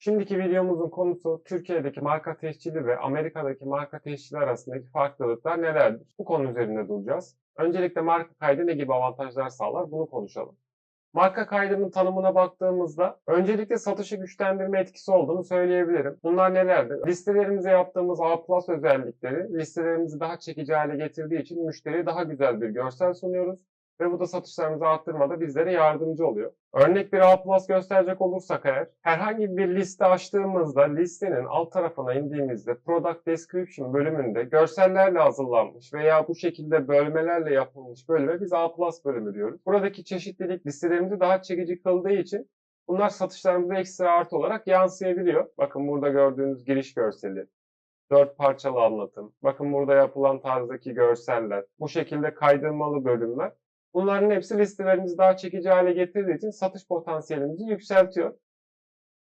Şimdiki videomuzun konusu Türkiye'deki marka tescili ve Amerika'daki marka tescili arasındaki farklılıklar nelerdir? Bu konu üzerinde duracağız. Öncelikle marka kaydı ne gibi avantajlar sağlar bunu konuşalım. Marka kaydının tanımına baktığımızda öncelikle satışı güçlendirme etkisi olduğunu söyleyebilirim. Bunlar nelerdir? Listelerimize yaptığımız A özellikleri listelerimizi daha çekici hale getirdiği için müşteriye daha güzel bir görsel sunuyoruz ve bu da satışlarımızı arttırmada bizlere yardımcı oluyor. Örnek bir A Plus gösterecek olursak eğer, herhangi bir liste açtığımızda listenin alt tarafına indiğimizde Product Description bölümünde görsellerle hazırlanmış veya bu şekilde bölmelerle yapılmış bölüme biz A Plus bölümü diyoruz. Buradaki çeşitlilik listelerimizi daha çekici kıldığı için bunlar satışlarımıza ekstra artı olarak yansıyabiliyor. Bakın burada gördüğünüz giriş görseli, dört parçalı anlatım, bakın burada yapılan tarzdaki görseller, bu şekilde kaydırmalı bölümler Bunların hepsi listelerimizi daha çekici hale getirdiği için satış potansiyelimizi yükseltiyor.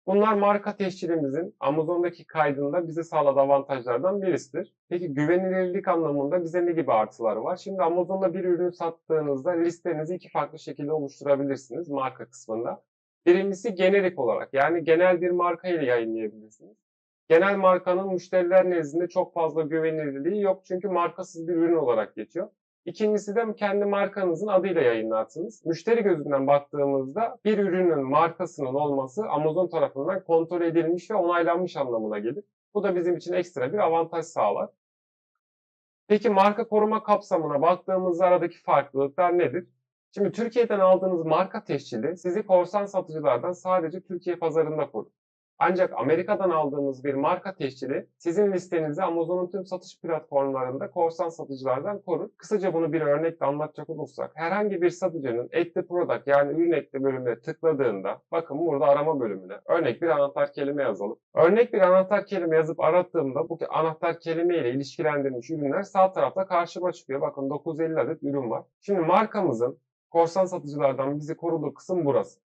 Bunlar marka teşhirimizin Amazon'daki kaydında bize sağladığı avantajlardan birisidir. Peki güvenilirlik anlamında bize ne gibi artıları var? Şimdi Amazon'da bir ürün sattığınızda listenizi iki farklı şekilde oluşturabilirsiniz marka kısmında. Birincisi generik olarak yani genel bir marka ile yayınlayabilirsiniz. Genel markanın müşteriler nezdinde çok fazla güvenilirliği yok çünkü markasız bir ürün olarak geçiyor. İkincisi de kendi markanızın adıyla yayınlarsınız. Müşteri gözünden baktığımızda bir ürünün markasının olması Amazon tarafından kontrol edilmiş ve onaylanmış anlamına gelir. Bu da bizim için ekstra bir avantaj sağlar. Peki marka koruma kapsamına baktığımızda aradaki farklılıklar nedir? Şimdi Türkiye'den aldığınız marka teşhili sizi korsan satıcılardan sadece Türkiye pazarında korur. Ancak Amerika'dan aldığımız bir marka teşhiri sizin listenizi Amazon'un tüm satış platformlarında korsan satıcılardan korur. Kısaca bunu bir örnekle anlatacak olursak herhangi bir satıcının ekli product yani ürün ekli bölümüne tıkladığında bakın burada arama bölümüne örnek bir anahtar kelime yazalım. Örnek bir anahtar kelime yazıp arattığımda bu anahtar kelime ile ilişkilendirilmiş ürünler sağ tarafta karşıma çıkıyor. Bakın 950 adet ürün var. Şimdi markamızın korsan satıcılardan bizi koruduğu kısım burası.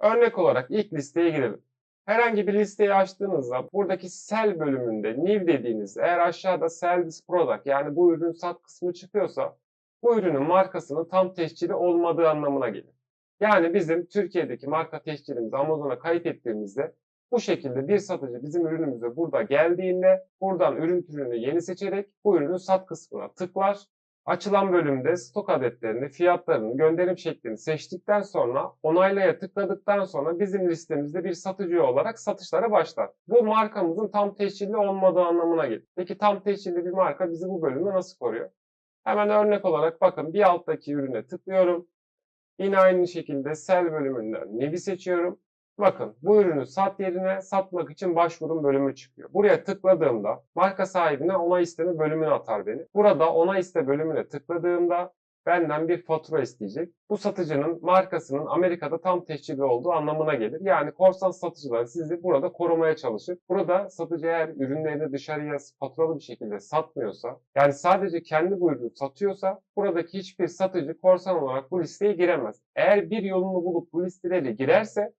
Örnek olarak ilk listeye girelim. Herhangi bir listeyi açtığınızda buradaki sell bölümünde new dediğiniz eğer aşağıda sell this product yani bu ürün sat kısmı çıkıyorsa bu ürünün markasının tam tescili olmadığı anlamına gelir. Yani bizim Türkiye'deki marka tescilimizi Amazon'a kayıt ettiğimizde bu şekilde bir satıcı bizim ürünümüze burada geldiğinde buradan ürün türünü yeni seçerek bu ürünün sat kısmına tıklar Açılan bölümde stok adetlerini, fiyatlarını, gönderim şeklini seçtikten sonra onaylaya tıkladıktan sonra bizim listemizde bir satıcı olarak satışlara başlar. Bu markamızın tam teşhirli olmadığı anlamına gelir. Peki tam teşhirli bir marka bizi bu bölümde nasıl koruyor? Hemen örnek olarak bakın bir alttaki ürüne tıklıyorum. Yine aynı şekilde sell bölümünden nevi seçiyorum. Bakın bu ürünü sat yerine satmak için başvurun bölümü çıkıyor. Buraya tıkladığımda marka sahibine onay isteme bölümünü atar beni. Burada onay iste bölümüne tıkladığımda benden bir fatura isteyecek. Bu satıcının markasının Amerika'da tam teşhirli olduğu anlamına gelir. Yani korsan satıcılar sizi burada korumaya çalışır. Burada satıcı eğer ürünlerini dışarıya faturalı bir şekilde satmıyorsa, yani sadece kendi bu ürünü satıyorsa buradaki hiçbir satıcı korsan olarak bu listeye giremez. Eğer bir yolunu bulup bu listelere girerse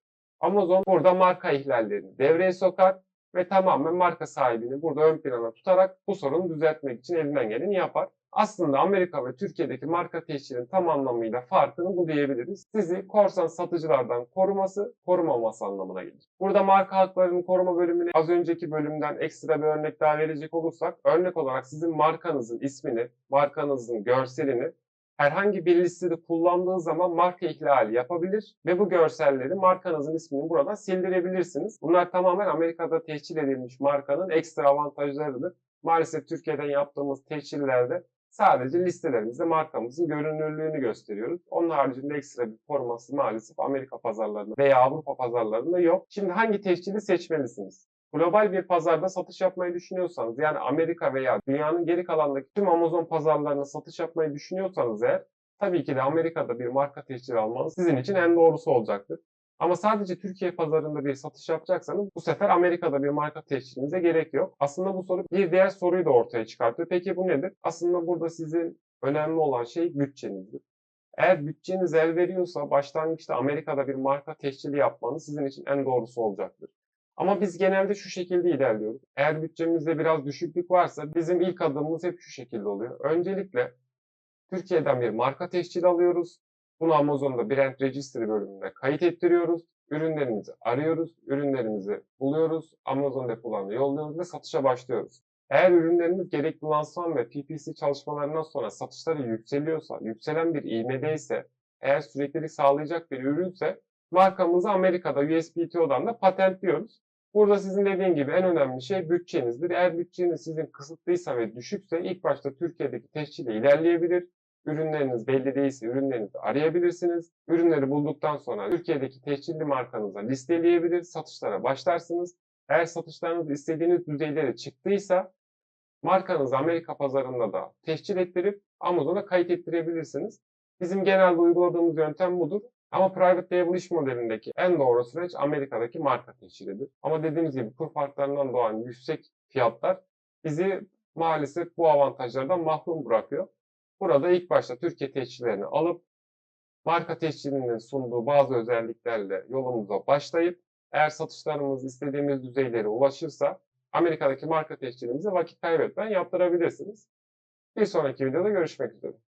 Amazon burada marka ihlallerini devreye sokar ve tamamen marka sahibini burada ön plana tutarak bu sorunu düzeltmek için elinden geleni yapar. Aslında Amerika ve Türkiye'deki marka teşhirinin tam anlamıyla farkını bu diyebiliriz. Sizi korsan satıcılardan koruması, korumaması anlamına gelir. Burada marka haklarının koruma bölümüne az önceki bölümden ekstra bir örnek daha verecek olursak, örnek olarak sizin markanızın ismini, markanızın görselini herhangi bir listede kullandığı zaman marka ihlali yapabilir ve bu görselleri markanızın ismini buradan sildirebilirsiniz. Bunlar tamamen Amerika'da tescil edilmiş markanın ekstra avantajlarıdır. Maalesef Türkiye'den yaptığımız tescillerde sadece listelerimizde markamızın görünürlüğünü gösteriyoruz. Onun haricinde ekstra bir koruması maalesef Amerika pazarlarında veya Avrupa pazarlarında yok. Şimdi hangi tescili seçmelisiniz? Global bir pazarda satış yapmayı düşünüyorsanız yani Amerika veya dünyanın geri kalanındaki tüm Amazon pazarlarına satış yapmayı düşünüyorsanız eğer tabii ki de Amerika'da bir marka teşhiri almanız sizin için en doğrusu olacaktır. Ama sadece Türkiye pazarında bir satış yapacaksanız bu sefer Amerika'da bir marka teşhirinize gerek yok. Aslında bu soru bir diğer soruyu da ortaya çıkartıyor. Peki bu nedir? Aslında burada sizin önemli olan şey bütçenizdir. Eğer bütçeniz el veriyorsa başlangıçta Amerika'da bir marka teşhiri yapmanız sizin için en doğrusu olacaktır. Ama biz genelde şu şekilde ilerliyoruz. Eğer bütçemizde biraz düşüklük varsa bizim ilk adımımız hep şu şekilde oluyor. Öncelikle Türkiye'den bir marka teşkil alıyoruz. Bunu Amazon'da Brand Registry bölümünde kayıt ettiriyoruz. ürünlerimizi arıyoruz, ürünlerimizi buluyoruz, Amazon depolarına yolluyoruz ve satışa başlıyoruz. Eğer ürünlerimiz gerekli lansman ve PPC çalışmalarından sonra satışları yükseliyorsa, yükselen bir ivmedeyse, eğer süreklilik sağlayacak bir ürünse markamızı Amerika'da USPTO'dan da patentliyoruz. Burada sizin dediğim gibi en önemli şey bütçenizdir. Eğer bütçeniz sizin kısıtlıysa ve düşükse ilk başta Türkiye'deki teşhirle ilerleyebilir. Ürünleriniz belli değilse ürünlerinizi arayabilirsiniz. Ürünleri bulduktan sonra Türkiye'deki teşhirli markanıza listeleyebilir, satışlara başlarsınız. Eğer satışlarınız istediğiniz düzeylere çıktıysa markanızı Amerika pazarında da teşkil ettirip Amazon'a kayıt ettirebilirsiniz. Bizim genelde uyguladığımız yöntem budur. Ama private label iş modelindeki en doğru süreç Amerika'daki marka teşhiridir. Ama dediğimiz gibi kur farklarından doğan yüksek fiyatlar bizi maalesef bu avantajlardan mahrum bırakıyor. Burada ilk başta Türkiye teşhirlerini alıp marka teşhirinin sunduğu bazı özelliklerle yolumuza başlayıp eğer satışlarımız istediğimiz düzeylere ulaşırsa Amerika'daki marka teşhirimizi vakit kaybetmeden yaptırabilirsiniz. Bir sonraki videoda görüşmek üzere.